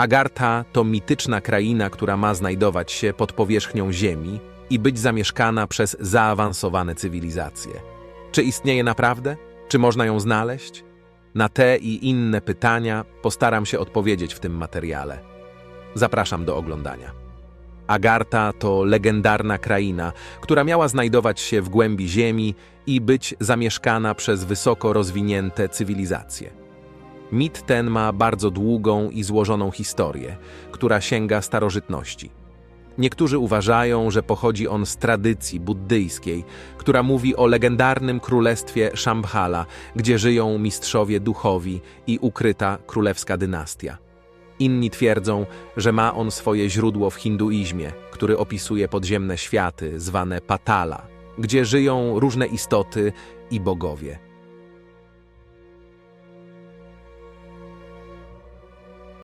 Agartha to mityczna kraina, która ma znajdować się pod powierzchnią Ziemi i być zamieszkana przez zaawansowane cywilizacje. Czy istnieje naprawdę? Czy można ją znaleźć? Na te i inne pytania postaram się odpowiedzieć w tym materiale. Zapraszam do oglądania. Agartha to legendarna kraina, która miała znajdować się w głębi Ziemi i być zamieszkana przez wysoko rozwinięte cywilizacje. Mit ten ma bardzo długą i złożoną historię, która sięga starożytności. Niektórzy uważają, że pochodzi on z tradycji buddyjskiej, która mówi o legendarnym królestwie Shambhala, gdzie żyją mistrzowie duchowi i ukryta królewska dynastia. Inni twierdzą, że ma on swoje źródło w hinduizmie, który opisuje podziemne światy zwane Patala, gdzie żyją różne istoty i bogowie.